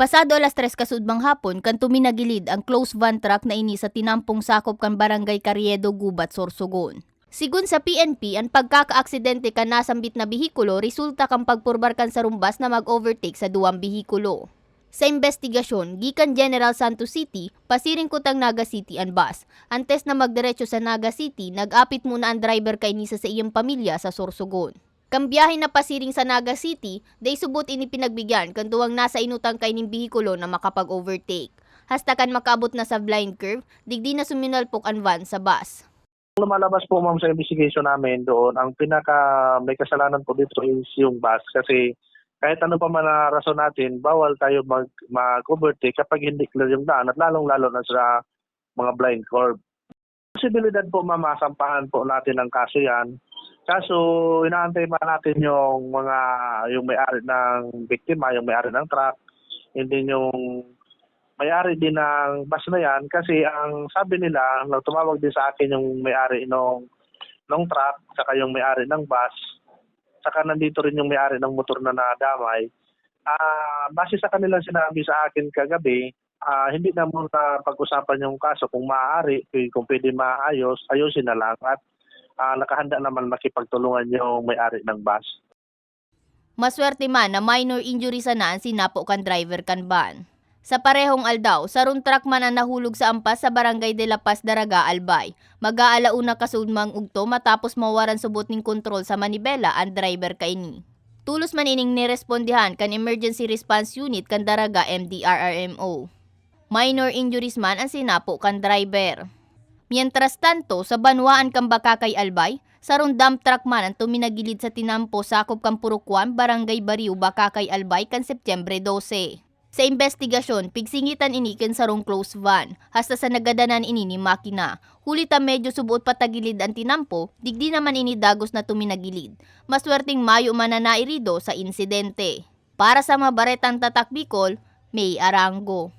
Pasado alas 3 kasudbang hapon kan tuminagilid ang close van truck na ini sa tinampong sakop kan barangay Carriedo, Gubat, Sorsogon. Sigun sa PNP, ang pagkakaaksidente kan nasambit na bihikulo resulta kang pagpurbar kan sa rumbas na mag-overtake sa duwang bihikulo. Sa investigasyon, gikan General Santos City, pasiring kutang Naga City ang bus. Antes na magdiretso sa Naga City, nag-apit muna ang driver kay Nisa sa iyang pamilya sa Sorsogon. Kambiyahe na pasiring sa Naga City, day subot ini pinagbigyan kan duwang nasa inutang kay ning bihikulo na makapag-overtake. Hasta kan makaabot na sa blind curve, digdi na suminalpok ang van sa bus. lumalabas po ma'am sa investigation namin doon, ang pinaka may kasalanan po dito is yung bus kasi kahit ano pa man na rason natin, bawal tayo mag, mag-overtake kapag hindi clear yung daan at lalong-lalo na sa mga blind curve. Posibilidad po ma'am, masampahan po natin ang kaso yan. Kaso inaantay pa natin yung mga yung may-ari ng biktima, yung may-ari ng truck, hindi yung may-ari din ng bus na yan kasi ang sabi nila, nang tumawag din sa akin yung may-ari nung, nung truck, saka yung may-ari ng bus, saka nandito rin yung may-ari ng motor na nadamay. Ah, base sa kanilang sinabi sa akin kagabi, ah, hindi na muna pag-usapan yung kaso kung maaari, kung pwede maayos, ayusin na lang at ah, nakahanda naman makipagtulungan yung may-ari ng bus. Maswerte man na minor injury sana ang sinapo kan driver kan van. Sa parehong aldaw, sarun truck man ang nahulog sa ampas sa barangay de La Paz, Daraga, Albay. Mag-aalauna kasudmang ugto matapos mawaran subot ning kontrol sa manibela ang driver kaini. Tulos man ining nirespondihan kan Emergency Response Unit kan Daraga MDRRMO. Minor injuries man ang sinapo kan driver. Mientras tanto, sa Banwaan kang Bakakay Albay, sarong dump truck man ang tuminagilid sa tinampo sakop kang Purukwan, Barangay Bariu, Bakakay Albay kan Setyembre 12. Sa investigasyon, pigsingitan inikin sarong close van, hasta sa nagadanan ini ni makina. Hulita medyo subuot patagilid ang tinampo, digdi naman ini dagos na tuminagilid. Maswerteng mayo man sa insidente. Para sa mabaretang tatak Bicol, May Arango.